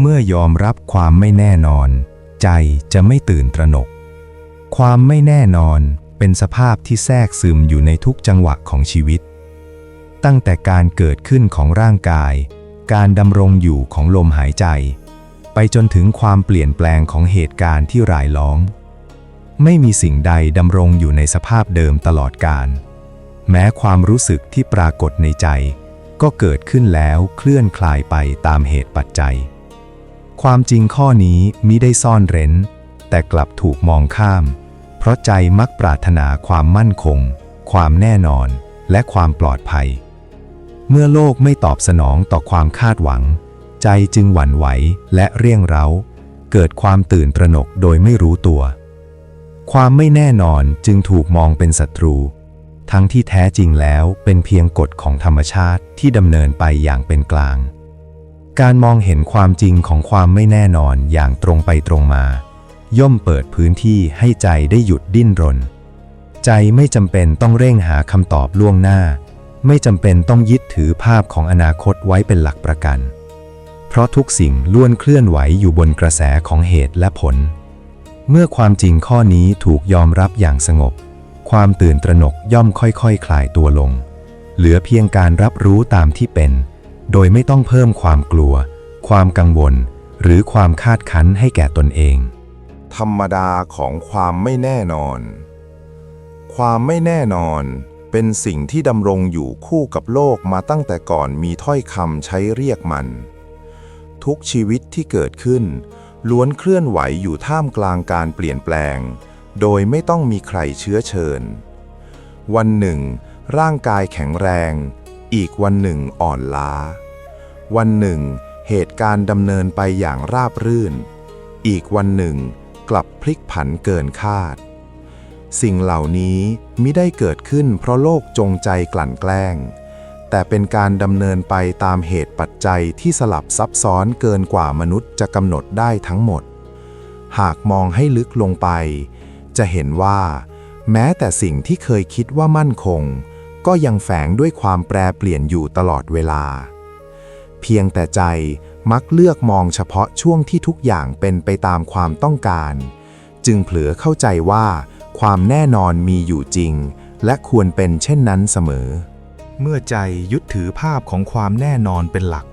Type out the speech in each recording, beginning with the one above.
เมื่อยอมรับความไม่แน่นอน ใจจะไม่ตื่นตระหนก ความไม่แน่นอนเป็นสภาพที่แทรกซึมอยู่ในทุกจังหวะของชีวิต ตั้งแต่การเกิดขึ้นของร่างกาย การดำรงอยู่ของลมหายใจ ไปจนถึงความเปลี่ยนแปลงของเหตุการณ์ที่รายล้อม ไม่มีสิ่งใดดำรงอยู่ในสภาพเดิมตลอดกาลแม้ความรู้สึกที่ปรากฏในใจ ก็เกิดขึ้นแล้วเคลื่อนคลายไปตามเหตุปัจจัย ความจริงข้อนี้มิได้ซ่อนเร้น แต่กลับถูกมองข้าม เพราะใจมักปรารถนาความมั่นคง ความแน่นอน และความปลอดภัย เมื่อโลกไม่ตอบสนองต่อความคาดหวัง ใจจึงหวั่นไหวและเรี่ยงเร้า เกิดความตื่นตระหนกโดยไม่รู้ตัว ความไม่แน่นอนจึงถูกมองเป็นศัตรู ทั้งที่แท้จริงแล้วเป็นเพียงกฎของธรรมชาติที่ดำเนินไปอย่างเป็นกลาง การมองเห็นความจริงของความไม่แน่นอนอย่างตรงไปตรงมา ย่อมเปิดพื้นที่ให้ใจได้หยุดดิ้นรน ใจไม่จำเป็นต้องเร่งหาคำตอบล่วงหน้า ไม่จำเป็นต้องยึดถือภาพของอนาคตไว้เป็นหลักประกัน เพราะทุกสิ่งล้วนเคลื่อนไหวอยู่บนกระแสของเหตุและผล เมื่อความจริงข้อนี้ถูกยอมรับอย่างสงบ ความตื่นตระหนกย่อมค่อยๆคคลายตัวลง เหลือเพียงการรับรู้ตามที่เป็น โดยไม่ต้องเพิ่มความกลัว ความกังวล หรือความคาดคั้นให้แก่ตนเอง ธรรมดาของความไม่แน่นอน ความไม่แน่นอนเป็นสิ่งที่ดำรงอยู่คู่กับโลกมาตั้งแต่ก่อนมีถ้อยคำใช้เรียกมัน ทุกชีวิตที่เกิดขึ้น ล้วนเคลื่อนไหวอยู่ท่ามกลางการเปลี่ยนแปลง โดยไม่ต้องมีใครเชื้อเชิญ วันหนึ่ง ร่างกายแข็งแรง อีกวันหนึ่งอ่อนล้า วันหนึ่ง เหตุการณ์ดำเนินไปอย่างราบรื่น อีกวันหนึ่ง กลับพลิกผันเกินคาด สิ่งเหล่านี้มิได้เกิดขึ้นเพราะโลกจงใจกลั่นแกล้ง แต่เป็นการดำเนินไปตามเหตุปัจจัยที่สลับซับซ้อนเกินกว่ามนุษย์จะกำหนดได้ทั้งหมด หากมองให้ลึกลงไป จะเห็นว่า แม้แต่สิ่งที่เคยคิดว่ามั่นคง ก็ยังแฝงด้วยความแปรเปลี่ยนอยู่ตลอดเวลา เพียงแต่ใจมักเลือกมองเฉพาะช่วงที่ทุกอย่างเป็นไปตามความต้องการ จึงเผลอเข้าใจว่า ความแน่นอนมีอยู่จริง และควรเป็นเช่นนั้นเสมอ เมื่อใจยึดถือภาพของความแน่นอนเป็นหลัก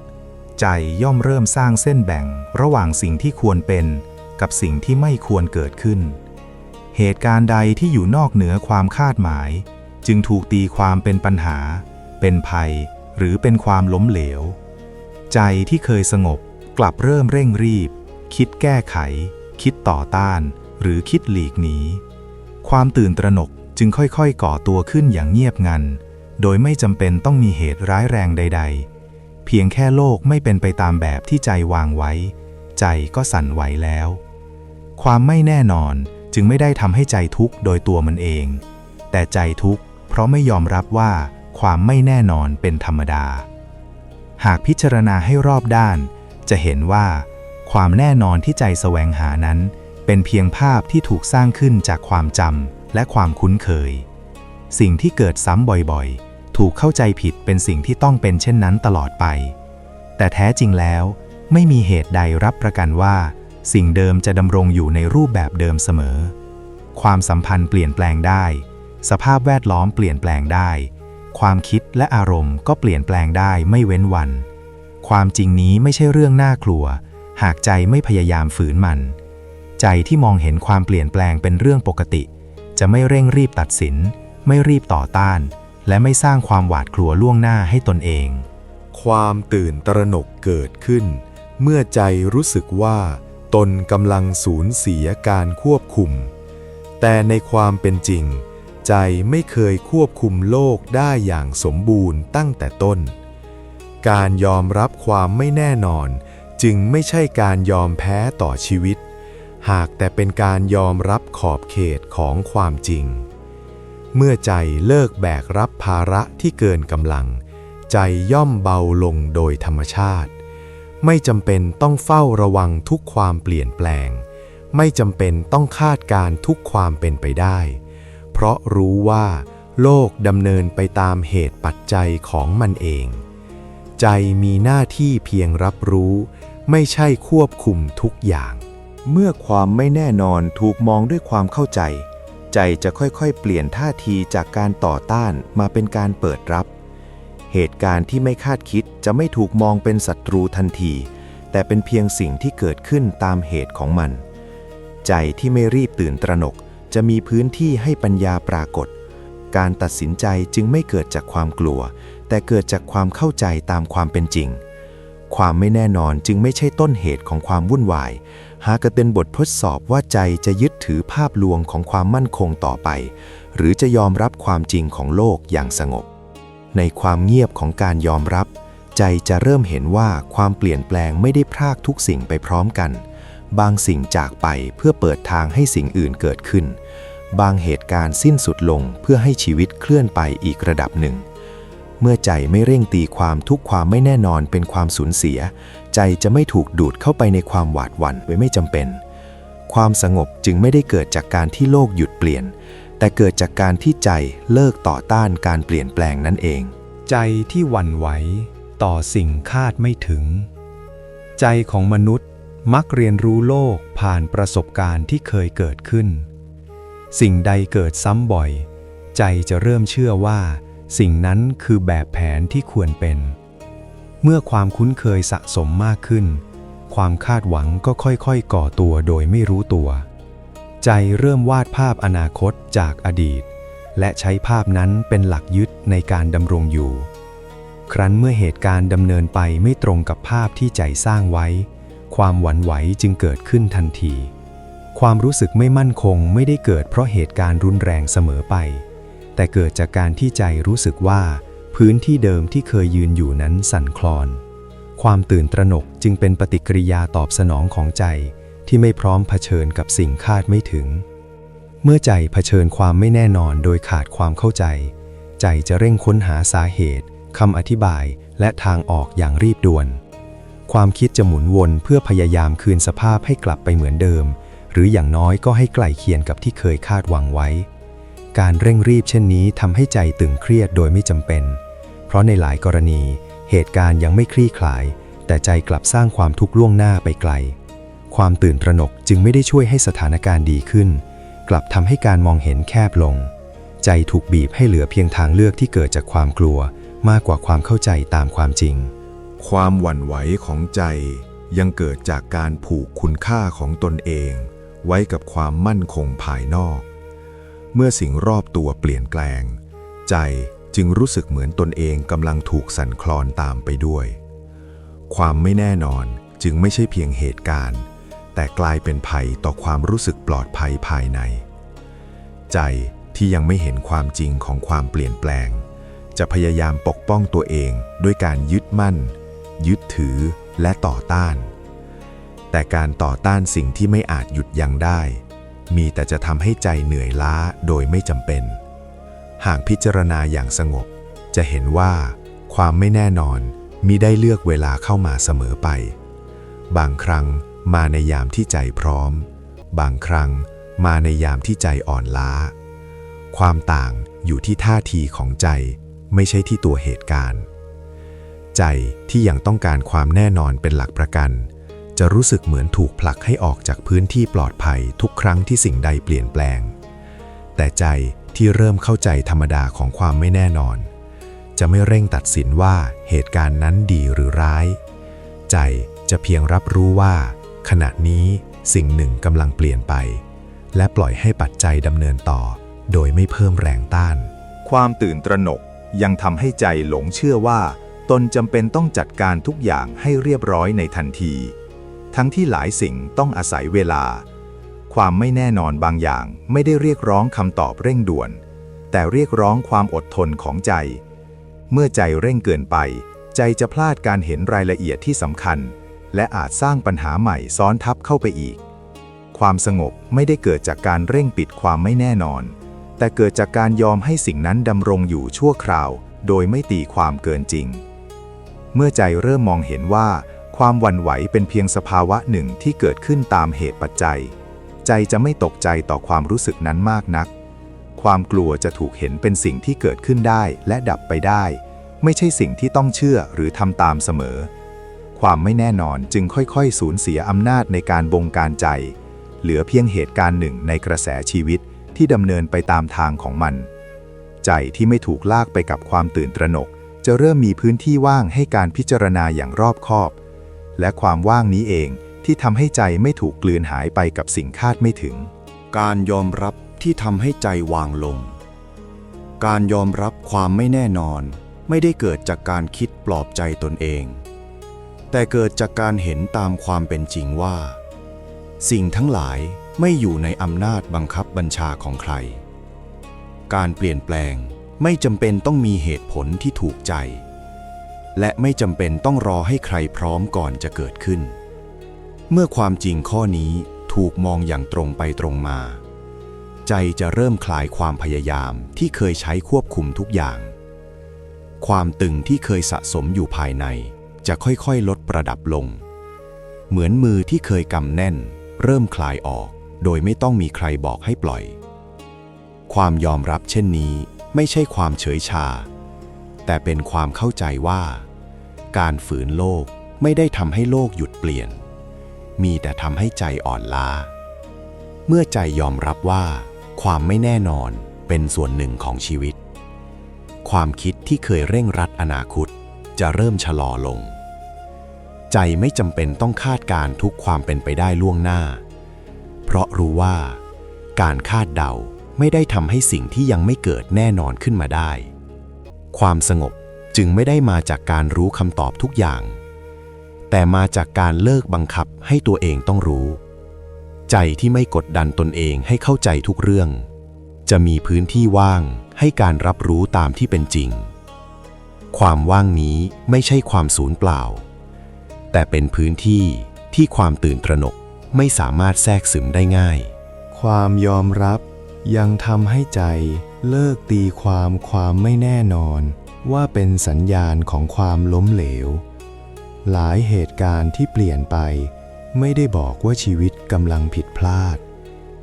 ใจย่อมเริ่มสร้างเส้นแบ่งระหว่างสิ่งที่ควรเป็นกับสิ่งที่ไม่ควรเกิดขึ้น เหตุการณ์ใดที่อยู่นอกเหนือความคาดหมาย จึงถูกตีความเป็นปัญหา เป็นภัย หรือเป็นความล้มเหลว ใจที่เคยสงบกลับเริ่มเร่งรีบ คิดแก้ไข คิดต่อต้าน หรือคิดหลีกหนีความตื่นตระหนกจึงค่อยๆ ก่อตัวขึ้นอย่างเงียบงัน โดยไม่จำเป็นต้องมีเหตุร้ายแรงใด ๆ เพียงแค่โลกไม่เป็นไปตามแบบที่ใจวางไว้ ใจก็สั่นไหวแล้ว ความไม่แน่นอนจึงไม่ได้ทำให้ใจทุกข์โดยตัวมันเอง แต่ใจทุกข์ เพราะไม่ยอมรับว่าความไม่แน่นอนเป็นธรรมดา หากพิจารณาให้รอบด้าน จะเห็นว่า ความแน่นอนที่ใจแสวงหานั้น เป็นเพียงภาพที่ถูกสร้างขึ้นจากความจำและความคุ้นเคย สิ่งที่เกิดซ้ำบ่อยๆ ถูกเข้าใจผิดเป็นสิ่งที่ต้องเป็นเช่นนั้นตลอดไป แต่แท้จริงแล้ว ไม่มีเหตุใดรับประกันว่า สิ่งเดิมจะดำรงอยู่ในรูปแบบเดิมเสมอ ความสัมพันธ์เปลี่ยนแปลงได้ สภาพแวดล้อมเปลี่ยนแปลงได้ ความคิดและอารมณ์ก็เปลี่ยนแปลงได้ไม่เว้นวัน ความจริงนี้ไม่ใช่เรื่องน่ากลัว หากใจไม่พยายามฝืนมัน ใจที่มองเห็นความเปลี่ยนแปลงเป็นเรื่องปกติ จะไม่เร่งรีบตัดสิน ไม่รีบต่อต้าน และไม่สร้างความหวาดกลัวล่วงหน้าให้ตนเอง ความตื่นตระหนกเกิดขึ้น เมื่อใจรู้สึกว่า ตนกำลังสูญเสียการควบคุม แต่ในความเป็นจริง ใจไม่เคยควบคุมโลกได้อย่างสมบูรณ์ตั้งแต่ต้น การยอมรับความไม่แน่นอน จึงไม่ใช่การยอมแพ้ต่อชีวิต หากแต่เป็นการยอมรับขอบเขตของความจริง เมื่อใจเลิกแบกรับภาระที่เกินกำลัง ใจย่อมเบาลงโดยธรรมชาติ ไม่จำเป็นต้องเฝ้าระวังทุกความเปลี่ยนแปลง ไม่จำเป็นต้องคาดการณ์ทุกความเป็นไปได้ เพราะรู้ว่า โลกดำเนินไปตามเหตุปัจจัยของมันเอง ใจมีหน้าที่เพียงรับรู้ ไม่ใช่ควบคุมทุกอย่าง เมื่อความไม่แน่นอนถูกมองด้วยความเข้าใจ ใจจะค่อยๆ เปลี่ยนท่าทีจากการต่อต้านมาเป็นการเปิดรับ เหตุการณ์ที่ไม่คาดคิดจะไม่ถูกมองเป็นศัตรูทันที แต่เป็นเพียงสิ่งที่เกิดขึ้นตามเหตุของมัน ใจที่ไม่รีบตื่นตระหนก จะมีพื้นที่ให้ปัญญาปรากฏ การตัดสินใจจึงไม่เกิดจากความกลัว แต่เกิดจากความเข้าใจตามความเป็นจริง ความไม่แน่นอนจึงไม่ใช่ต้นเหตุของความวุ่นวาย หากเป็นบททดสอบว่าใจจะยึดถือภาพลวงของความมั่นคงต่อไป หรือจะยอมรับความจริงของโลกอย่างสงบ ในความเงียบของการยอมรับ ใจจะเริ่มเห็นว่าความเปลี่ยนแปลงไม่ได้พรากทุกสิ่งไปพร้อมกันบางสิ่งจากไปเพื่อเปิดทางให้สิ่งอื่นเกิดขึ้น บางเหตุการณ์สิ้นสุดลงเพื่อให้ชีวิตเคลื่อนไปอีกระดับหนึ่ง เมื่อใจไม่เร่งตีความทุกความไม่แน่นอนเป็นความสูญเสีย ใจจะไม่ถูกดูดเข้าไปในความหวาดหวั่นไว้ไม่จำเป็น ความสงบจึงไม่ได้เกิดจากการที่โลกหยุดเปลี่ยน แต่เกิดจากการที่ใจเลิกต่อต้านการเปลี่ยนแปลงนั่นเอง ใจที่หวั่นไหวต่อสิ่งคาดไม่ถึง ใจของมนุษย์มักเรียนรู้โลกผ่านประสบการณ์ที่เคยเกิดขึ้น สิ่งใดเกิดซ้ำบ่อย ใจจะเริ่มเชื่อว่า สิ่งนั้นคือแบบแผนที่ควรเป็น เมื่อความคุ้นเคยสะสมมากขึ้น ความคาดหวังก็ค่อยๆ ก่อตัวโดยไม่รู้ตัว ใจเริ่มวาดภาพอนาคตจากอดีต และใช้ภาพนั้นเป็นหลักยึดในการดำรงอยู่ ครั้นเมื่อเหตุการณ์ดำเนินไปไม่ตรงกับภาพที่ใจสร้างไว้ ความหวั่นไหวจึงเกิดขึ้นทันที ความรู้สึกไม่มั่นคงไม่ได้เกิดเพราะเหตุการณ์รุนแรงเสมอไป แต่เกิดจากการที่ใจรู้สึกว่า พื้นที่เดิมที่เคยยืนอยู่นั้นสั่นคลอน ความตื่นตระหนกจึงเป็นปฏิกิริยาตอบสนองของใจ ที่ไม่พร้อมเผชิญกับสิ่งคาดไม่ถึง เมื่อใจเผชิญความไม่แน่นอนโดยขาดความเข้าใจ ใจจะเร่งค้นหาสาเหตุคำอธิบายและทางออกอย่างรีบด่วน ความคิดจะหมุนวนเพื่อพยายามคืนสภาพให้กลับไปเหมือนเดิม หรืออย่างน้อยก็ให้ใกล้เคียงกับที่เคยคาดหวังไว้ การเร่งรีบเช่นนี้ทำให้ใจตึงเครียดโดยไม่จำเป็น เพราะในหลายกรณี เหตุการณ์ยังไม่คลี่คลาย แต่ใจกลับสร้างความทุกข์ล่วงหน้าไปไกล ความตื่นตระหนกจึงไม่ได้ช่วยให้สถานการณ์ดีขึ้น กลับทำให้การมองเห็นแคบลง ใจถูกบีบให้เหลือเพียงทางเลือกที่เกิดจากความกลัว มากกว่าความเข้าใจตามความจริง ความหวั่นไหวของใจยังเกิดจากการผูกคุณค่าของตนเอง ไว้กับความมั่นคงภายนอก เมื่อสิ่งรอบตัวเปลี่ยนแปลง ใจจึงรู้สึกเหมือนตนเองกำลังถูกสั่นคลอนตามไปด้วย ความไม่แน่นอนจึงไม่ใช่เพียงเหตุการณ์ แต่กลายเป็นภัยต่อความรู้สึกปลอดภัยภายใน ใจที่ยังไม่เห็นความจริงของความเปลี่ยนแปลง จะพยายามปกป้องตัวเองด้วยการยึดมั่น ยึดถือและต่อต้าน แต่การต่อต้านสิ่งที่ไม่อาจหยุดยั้งได้ มีแต่จะทำให้ใจเหนื่อยล้าโดยไม่จำเป็น หากพิจารณาอย่างสงบ จะเห็นว่า ความไม่แน่นอนมิได้เลือกเวลาเข้ามาเสมอไป บางครั้งมาในยามที่ใจพร้อม บางครั้งมาในยามที่ใจอ่อนล้า ความต่างอยู่ที่ท่าทีของใจ ไม่ใช่ที่ตัวเหตุการณ์ ใจที่ยังต้องการความแน่นอนเป็นหลักประกัน จะรู้สึกเหมือนถูกผลักให้ออกจากพื้นที่ปลอดภัยทุกครั้งที่สิ่งใดเปลี่ยนแปลง แต่ใจที่เริ่มเข้าใจธรรมดาของความไม่แน่นอน จะไม่เร่งตัดสินว่าเหตุการณ์นั้นดีหรือร้าย ใจจะเพียงรับรู้ว่า ขณะนี้สิ่งหนึ่งกำลังเปลี่ยนไป และปล่อยให้ปัจจัยดำเนินต่อ โดยไม่เพิ่มแรงต้าน ความตื่นตระหนกยังทำให้ใจหลงเชื่อว่า ตนจำเป็นต้องจัดการทุกอย่างให้เรียบร้อยในทันที ทั้งที่หลายสิ่งต้องอาศัยเวลา ความไม่แน่นอนบางอย่างไม่ได้เรียกร้องคำตอบเร่งด่วน แต่เรียกร้องความอดทนของใจ เมื่อใจเร่งเกินไป ใจจะพลาดการเห็นรายละเอียดที่สำคัญ และอาจสร้างปัญหาใหม่ซ้อนทับเข้าไปอีก ความสงบไม่ได้เกิดจากการเร่งปิดความไม่แน่นอน แต่เกิดจากการยอมให้สิ่งนั้นดำรงอยู่ชั่วคราว โดยไม่ตีความเกินจริง เมื่อใจเริ่มมองเห็นว่า ความหวั่นไหวเป็นเพียงสภาวะหนึ่งที่เกิดขึ้นตามเหตุปัจจัย ใจจะไม่ตกใจต่อความรู้สึกนั้นมากนัก ความกลัวจะถูกเห็นเป็นสิ่งที่เกิดขึ้นได้และดับไปได้ ไม่ใช่สิ่งที่ต้องเชื่อหรือทำตามเสมอ ความไม่แน่นอนจึงค่อยๆ สูญเสียอำนาจในการบงการใจ เหลือเพียงเหตุการณ์หนึ่งในกระแสชีวิตที่ดำเนินไปตามทางของมัน ใจที่ไม่ถูกลากไปกับความตื่นตระหนก จะเริ่มมีพื้นที่ว่างให้การพิจารณาอย่างรอบคอบ และความว่างนี้เองที่ทำให้ใจไม่ถูกกลืนหายไปกับสิ่งคาดไม่ถึง การยอมรับที่ทำให้ใจวางลง การยอมรับความไม่แน่นอน ไม่ได้เกิดจากการคิดปลอบใจตนเอง แต่เกิดจากการเห็นตามความเป็นจริงว่า สิ่งทั้งหลายไม่อยู่ในอำนาจบังคับบัญชาของใคร การเปลี่ยนแปลงไม่จำเป็นต้องมีเหตุผลที่ถูกใจ และไม่จำเป็นต้องรอให้ใครพร้อมก่อนจะเกิดขึ้น เมื่อความจริงข้อนี้ถูกมองอย่างตรงไปตรงมา ใจจะเริ่มคลายความพยายามที่เคยใช้ควบคุมทุกอย่าง ความตึงที่เคยสะสมอยู่ภายใน จะค่อยๆ ลดประดับลง เหมือนมือที่เคยกำแน่น เริ่มคลายออก โดยไม่ต้องมีใครบอกให้ปล่อย ความยอมรับเช่นนี้ ไม่ใช่ความเฉยชา แต่เป็นความเข้าใจว่า การฝืนโลกไม่ได้ทำให้โลกหยุดเปลี่ยน มีแต่ทำให้ใจอ่อนล้า เมื่อใจยอมรับว่า ความไม่แน่นอนเป็นส่วนหนึ่งของชีวิต ความคิดที่เคยเร่งรัดอนาคตจะเริ่มชะลอลง ใจไม่จำเป็นต้องคาดการณ์ทุกความเป็นไปได้ล่วงหน้า เพราะรู้ว่า การคาดเดาไม่ได้ทำให้สิ่งที่ยังไม่เกิดแน่นอนขึ้นมาได้ ความสงบจึงไม่ได้มาจากการรู้คำตอบทุกอย่าง แต่มาจากการเลิกบังคับให้ตัวเองต้องรู้ ใจที่ไม่กดดันตนเองให้เข้าใจทุกเรื่อง จะมีพื้นที่ว่างให้การรับรู้ตามที่เป็นจริง ความว่างนี้ไม่ใช่ความสูญเปล่า แต่เป็นพื้นที่ที่ความตื่นตระหนกไม่สามารถแทรกซึมได้ง่าย ความยอมรับยังทำให้ใจ เลิกตีความความไม่แน่นอนว่าเป็นสัญญาณของความล้มเหลว หลายเหตุการณ์ที่เปลี่ยนไป ไม่ได้บอกว่าชีวิตกำลังผิดพลาด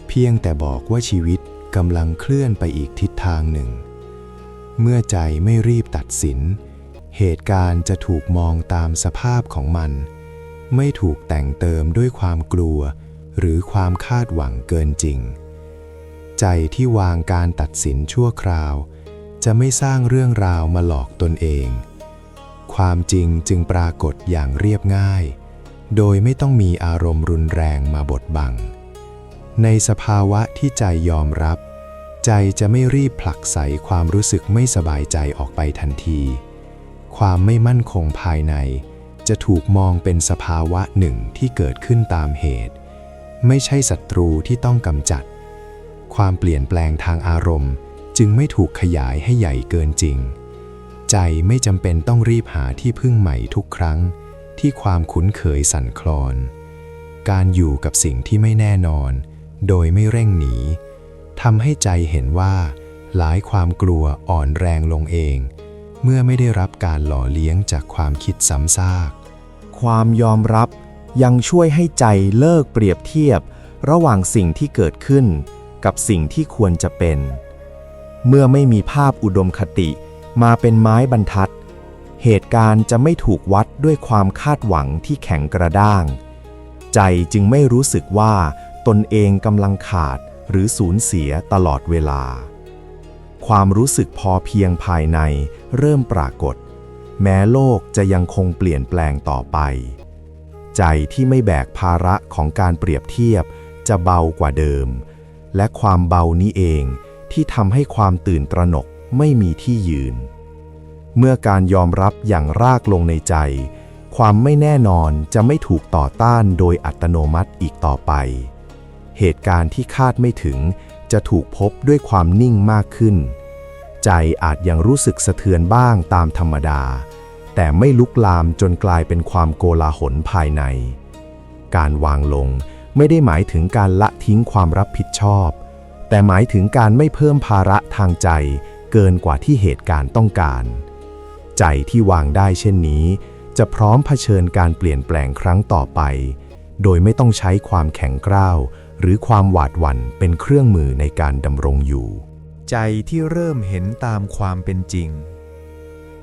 เพียงแต่บอกว่าชีวิตกำลังเคลื่อนไปอีกทิศทางหนึ่ง เมื่อใจไม่รีบตัดสิน เหตุการณ์จะถูกมองตามสภาพของมัน ไม่ถูกแต่งเติมด้วยความกลัว หรือความคาดหวังเกินจริง ใจที่วางการตัดสินชั่วคราว จะไม่สร้างเรื่องราวมาหลอกตนเอง ความจริงจึงปรากฏอย่างเรียบง่าย โดยไม่ต้องมีอารมณ์รุนแรงมาบดบัง ในสภาวะที่ใจยอมรับ ใจจะไม่รีบผลักไสความรู้สึกไม่สบายใจออกไปทันที ความไม่มั่นคงภายใน จะถูกมองเป็นสภาวะหนึ่งที่เกิดขึ้นตามเหตุ ไม่ใช่ศัตรูที่ต้องกำจัด ความเปลี่ยนแปลงทางอารมณ์ จึงไม่ถูกขยายให้ใหญ่เกินจริง ใจไม่จำเป็นต้องรีบหาที่พึ่งใหม่ทุกครั้ง ที่ความคุ้นเคยสั่นคลอน การอยู่กับสิ่งที่ไม่แน่นอน โดยไม่เร่งหนีทำให้ใจเห็นว่า หลายความกลัวอ่อนแรงลงเอง เมื่อไม่ได้รับการหล่อเลี้ยงจากความคิดซ้ำซาก ความยอมรับยังช่วยให้ใจเลิกเปรียบเทียบ ระหว่างสิ่งที่เกิดขึ้น กับสิ่งที่ควรจะเป็น เมื่อไม่มีภาพอุดมคติมาเป็นไม้บรรทัด เหตุการณ์จะไม่ถูกวัดด้วยความคาดหวังที่แข็งกระด้าง ใจจึงไม่รู้สึกว่าตนเองกำลังขาดหรือสูญเสียตลอดเวลา ความรู้สึกพอเพียงภายในเริ่มปรากฏ แม้โลกจะยังคงเปลี่ยนแปลงต่อไป ใจที่ไม่แบกภาระของการเปรียบเทียบจะเบากว่าเดิม และความเบานี้เองที่ทำให้ความตื่นตระหนกไม่มีที่ยืน เมื่อการยอมรับอย่างรากลงในใจ ความไม่แน่นอนจะไม่ถูกต่อต้านโดยอัตโนมัติอีกต่อไป เหตุการณ์ที่คาดไม่ถึงจะถูกพบด้วยความนิ่งมากขึ้น ใจอาจยังรู้สึกสะเทือนบ้างตามธรรมดา แต่ไม่ลุกลามจนกลายเป็นความโกลาหลภายใน การวางลง ไม่ได้หมายถึงการละทิ้งความรับผิดชอบ แต่หมายถึงการไม่เพิ่มภาระทางใจ เกินกว่าที่เหตุการณ์ต้องการ ใจที่วางได้เช่นนี้ จะพร้อมเผชิญการเปลี่ยนแปลงครั้งต่อไป โดยไม่ต้องใช้ความแข็งกร้าว หรือความหวาดหวั่นเป็นเครื่องมือในการดำรงอยู่ ใจที่เริ่มเห็นตามความเป็นจริง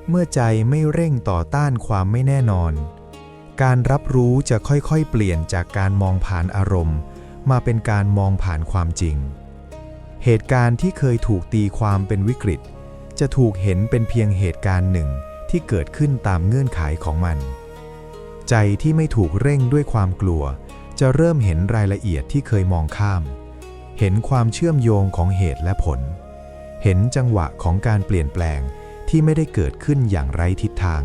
เมื่อใจไม่เร่งต่อต้านความไม่แน่นอน การรับรู้จะค่อยๆ เปลี่ยนจากการมองผ่านอารมณ์ มาเป็นการมองผ่านความจริง เหตุการณ์ที่เคยถูกตีความเป็นวิกฤต จะถูกเห็นเป็นเพียงเหตุการณ์หนึ่งที่เกิดขึ้นตามเงื่อนไขของมัน ใจที่ไม่ถูกเร่งด้วยความกลัว จะเริ่มเห็นรายละเอียดที่เคยมองข้าม เห็นความเชื่อมโยงของเหตุและผล เห็นจังหวะของการเปลี่ยนแปลงที่ไม่ได้เกิดขึ้นอย่างไร้ทิศทาง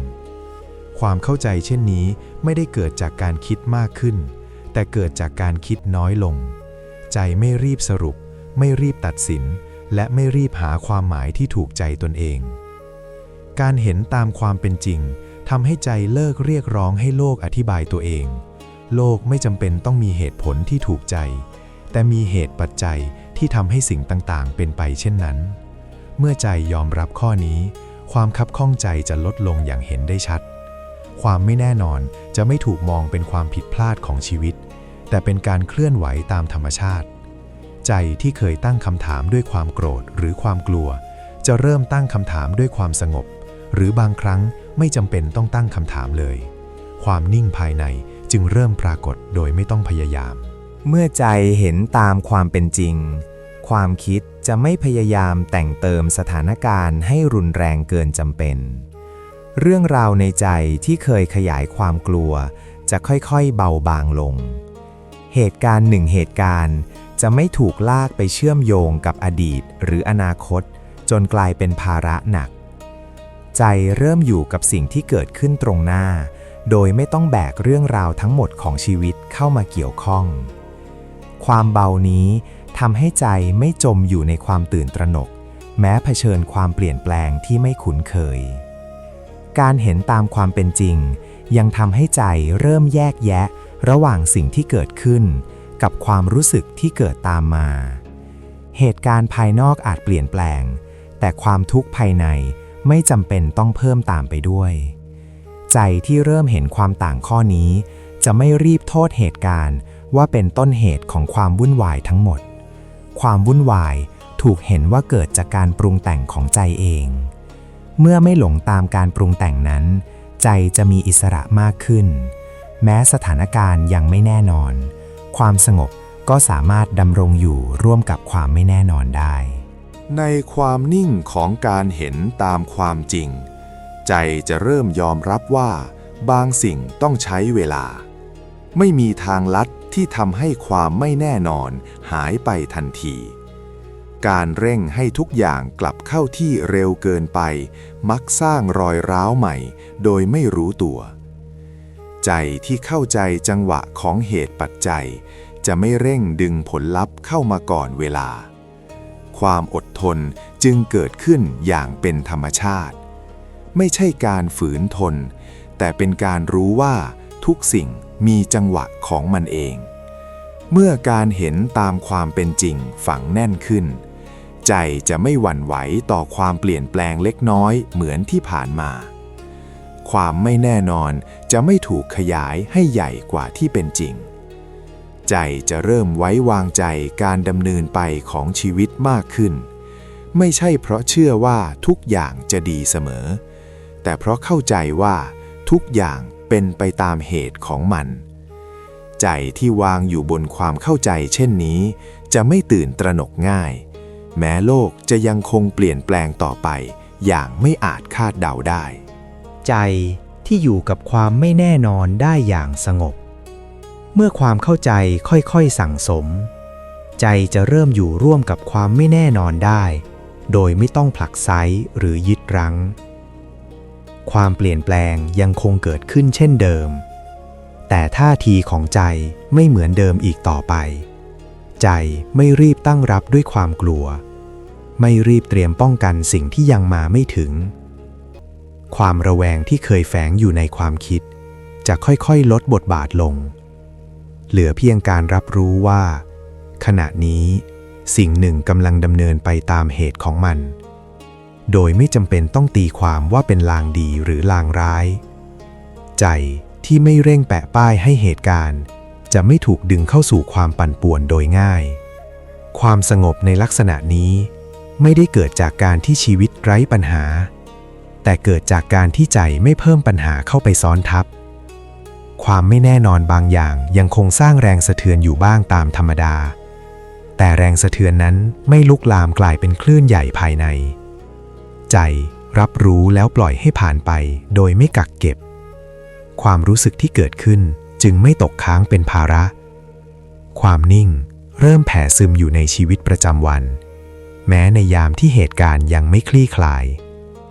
ความเข้าใจเช่นนี้ไม่ได้เกิดจากการคิดมากขึ้น แต่เกิดจากการคิดน้อยลง ใจไม่รีบสรุป ไม่รีบตัดสิน และไม่รีบหาความหมายที่ถูกใจตนเอง การเห็นตามความเป็นจริงทำให้ใจเลิกเรียกร้องให้โลกอธิบายตัวเอง โลกไม่จำเป็นต้องมีเหตุผลที่ถูกใจ แต่มีเหตุปัจจัยที่ทำให้สิ่งต่างๆ เป็นไปเช่นนั้น เมื่อใจยอมรับข้อนี้ ความคับข้องใจจะลดลงอย่างเห็นได้ชัด ความไม่แน่นอนจะไม่ถูกมองเป็นความผิดพลาดของชีวิต แต่เป็นการเคลื่อนไหวตามธรรมชาติ ใจที่เคยตั้งคำถามด้วยความโกรธหรือความกลัว จะเริ่มตั้งคำถามด้วยความสงบ หรือบางครั้งไม่จำเป็นต้องตั้งคำถามเลย ความนิ่งภายในจึงเริ่มปรากฏโดยไม่ต้องพยายาม เมื่อใจเห็นตามความเป็นจริง ความคิดจะไม่พยายามแต่งเติมสถานการณ์ให้รุนแรงเกินจำเป็น เรื่องราวในใจที่เคยขยายความกลัว จะค่อยๆเบาบางลง เหตุการณ์หนึ่งเหตุการณ์จะไม่ถูกลากไปเชื่อมโยงกับอดีตหรืออนาคต จนกลายเป็นภาระหนัก ใจเริ่มอยู่กับสิ่งที่เกิดขึ้นตรงหน้า โดยไม่ต้องแบกเรื่องราวทั้งหมดของชีวิตเข้ามาเกี่ยวข้อง ความเบานี้ทำให้ใจไม่จมอยู่ในความตื่นตระหนก แม้เผชิญความเปลี่ยนแปลงที่ไม่คุ้นเคย การเห็นตามความเป็นจริง ยังทำให้ใจเริ่มแยกแยะ ระหว่างสิ่งที่เกิดขึ้น กับความรู้สึกที่เกิดตามมา เหตุการณ์ภายนอกอาจเปลี่ยนแปลง แต่ความทุกข์ภายในไม่จำเป็นต้องเพิ่มตามไปด้วย ใจที่เริ่มเห็นความต่างข้อนี้ จะไม่รีบโทษเหตุการณ์ว่าเป็นต้นเหตุของความวุ่นวายทั้งหมด ความวุ่นวายถูกเห็นว่าเกิดจากการปรุงแต่งของใจเอง เมื่อไม่หลงตามการปรุงแต่งนั้น ใจจะมีอิสระมากขึ้น แม้สถานการณ์ยังไม่แน่นอน ความสงบก็สามารถดำรงอยู่ร่วมกับความไม่แน่นอนได้ ในความนิ่งของการเห็นตามความจริง ใจจะเริ่มยอมรับว่า บางสิ่งต้องใช้เวลา ไม่มีทางลัดที่ทำให้ความไม่แน่นอนหายไปทันที การเร่งให้ทุกอย่างกลับเข้าที่เร็วเกินไป มักสร้างรอยร้าวใหม่ โดยไม่รู้ตัว ใจที่เข้าใจจังหวะของเหตุปัจจัย จะไม่เร่งดึงผลลัพธ์เข้ามาก่อนเวลา ความอดทนจึงเกิดขึ้นอย่างเป็นธรรมชาติ ไม่ใช่การฝืนทน แต่เป็นการรู้ว่าทุกสิ่งมีจังหวะของมันเองเมื่อการเห็นตามความเป็นจริงฝังแน่นขึ้น ใจจะไม่หวั่นไหวต่อความเปลี่ยนแปลงเล็กน้อยเหมือนที่ผ่านมา ความไม่แน่นอนจะไม่ถูกขยายให้ใหญ่กว่าที่เป็นจริง ใจจะเริ่มไว้วางใจการดำเนินไปของชีวิตมากขึ้น ไม่ใช่เพราะเชื่อว่าทุกอย่างจะดีเสมอ แต่เพราะเข้าใจว่าทุกอย่างเป็นไปตามเหตุของมัน ใจที่วางอยู่บนความเข้าใจเช่นนี้ จะไม่ตื่นตระหนกง่าย แม้โลกจะยังคงเปลี่ยนแปลงต่อไป อย่างไม่อาจคาดเดาได้ ใจที่อยู่กับความไม่แน่นอนได้อย่างสงบ เมื่อความเข้าใจค่อยๆสั่งสม ใจจะเริ่มอยู่ร่วมกับความไม่แน่นอนได้ โดยไม่ต้องผลักไซหรือยึดรั้ง ความเปลี่ยนแปลงยังคงเกิดขึ้นเช่นเดิม แต่ท่าทีของใจไม่เหมือนเดิมอีกต่อไป ใจไม่รีบตั้งรับด้วยความกลัว ไม่รีบเตรียมป้องกันสิ่งที่ยังมาไม่ถึง ความระแวงที่เคยแฝงอยู่ในความคิด จะค่อยๆ ลดบทบาทลง เหลือเพียงการรับรู้ว่า ขณะนี้ สิ่งหนึ่งกำลังดำเนินไปตามเหตุของมัน โดยไม่จำเป็นต้องตีความว่าเป็นลางดีหรือลางร้าย ใจที่ไม่เร่งแปะป้ายให้เหตุการณ์ จะไม่ถูกดึงเข้าสู่ความปั่นป่วนโดยง่าย ความสงบในลักษณะนี้ไม่ได้เกิดจากการที่ชีวิตไร้ปัญหา แต่เกิดจากการที่ใจไม่เพิ่มปัญหาเข้าไปซ้อนทับ ความไม่แน่นอนบางอย่างยังคงสร้างแรงสะเทือนอยู่บ้างตามธรรมดา แต่แรงสะเทือนนั้นไม่ลุกลามกลายเป็นคลื่นใหญ่ภายใน ใจรับรู้แล้วปล่อยให้ผ่านไปโดยไม่กักเก็บ ความรู้สึกที่เกิดขึ้น จึงไม่ตกค้างเป็นภาระ ความนิ่งเริ่มแผ่ซึมอยู่ในชีวิตประจำวัน แม้ในยามที่เหตุการณ์ยังไม่คลี่คลาย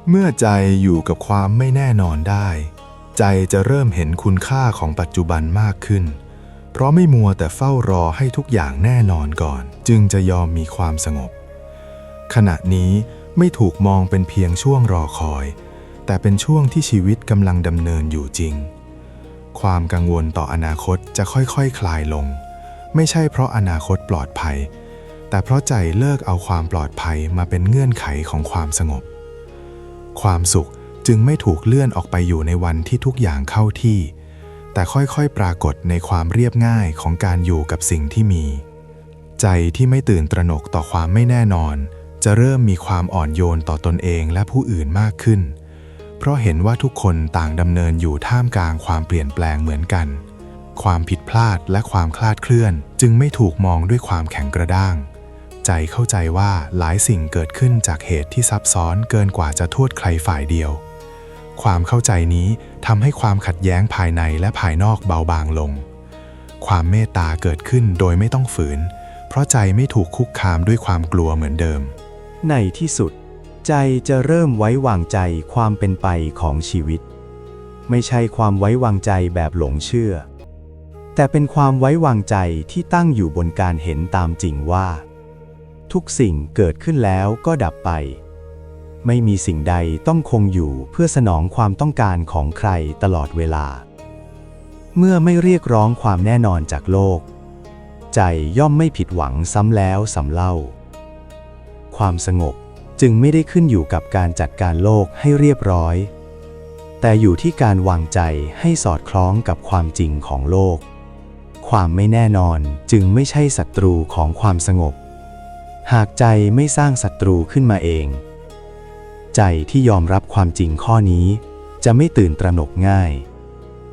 เมื่อใจอยู่กับความไม่แน่นอนได้ ใจจะเริ่มเห็นคุณค่าของปัจจุบันมากขึ้น เพราะไม่มัวแต่เฝ้ารอให้ทุกอย่างแน่นอนก่อน จึงจะยอมมีความสงบ ขณะนี้ไม่ถูกมองเป็นเพียงช่วงรอคอย แต่เป็นช่วงที่ชีวิตกำลังดำเนินอยู่จริง ความกังวลต่ออนาคตจะค่อยๆคคลายลง ไม่ใช่เพราะอนาคตปลอดภัย แต่เพราะใจเลิกเอาความปลอดภัยมาเป็นเงื่อนไขของความสงบ ความสุขจึงไม่ถูกเลื่อนออกไปอยู่ในวันที่ทุกอย่างเข้าที่ แต่ค่อยๆปรากฏในความเรียบง่ายของการอยู่กับสิ่งที่มี ใจที่ไม่ตื่นตระหนกต่อความไม่แน่นอน จะเริ่มมีความอ่อนโยนต่อตนเองและผู้อื่นมากขึ้น เพราะเห็นว่าทุกคนต่างดำเนินอยู่ท่ามกลางความเปลี่ยนแปลงเหมือนกัน ความผิดพลาดและความคลาดเคลื่อน จึงไม่ถูกมองด้วยความแข็งกระด้าง ใจเข้าใจว่าหลายสิ่งเกิดขึ้นจากเหตุที่ซับซ้อนเกินกว่าจะโทษใครฝ่ายเดียว ความเข้าใจนี้ทำให้ความขัดแย้งภายในและภายนอกเบาบางลง ความเมตตาเกิดขึ้นโดยไม่ต้องฝืน เพราะใจไม่ถูกคุกคามด้วยความกลัวเหมือนเดิม ในที่สุด ใจจะเริ่มไว้วางใจความเป็นไปของชีวิต ไม่ใช่ความไว้วางใจแบบหลงเชื่อ แต่เป็นความไว้วางใจที่ตั้งอยู่บนการเห็นตามจริงว่า ทุกสิ่งเกิดขึ้นแล้วก็ดับไป ไม่มีสิ่งใดต้องคงอยู่เพื่อสนองความต้องการของใครตลอดเวลา เมื่อไม่เรียกร้องความแน่นอนจากโลก ใจย่อมไม่ผิดหวังซ้ำแล้วซ้ำเล่า ความสงบ จึงไม่ได้ขึ้นอยู่กับการจัดการโลกให้เรียบร้อย แต่อยู่ที่การวางใจให้สอดคล้องกับความจริงของโลก ความไม่แน่นอนจึงไม่ใช่ศัตรูของความสงบ หากใจไม่สร้างศัตรูขึ้นมาเอง ใจที่ยอมรับความจริงข้อนี้ จะไม่ตื่นตระหนกง่าย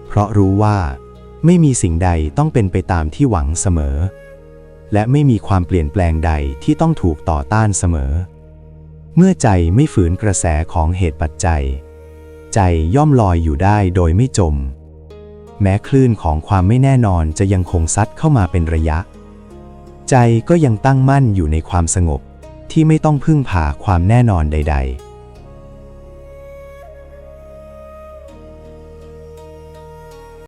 เพราะรู้ว่าไม่มีสิ่งใดต้องเป็นไปตามที่หวังเสมอ และไม่มีความเปลี่ยนแปลงใดที่ต้องถูกต่อต้านเสมอ เมื่อใจไม่ฝืนกระแสของเหตุปัจจัย ใจย่อมลอยอยู่ได้โดยไม่จม แม้คลื่นของความไม่แน่นอนจะยังคงซัดเข้ามาเป็นระยะ ใจก็ยังตั้งมั่นอยู่ในความสงบที่ไม่ต้องพึ่งพาความแน่นอนใด ๆ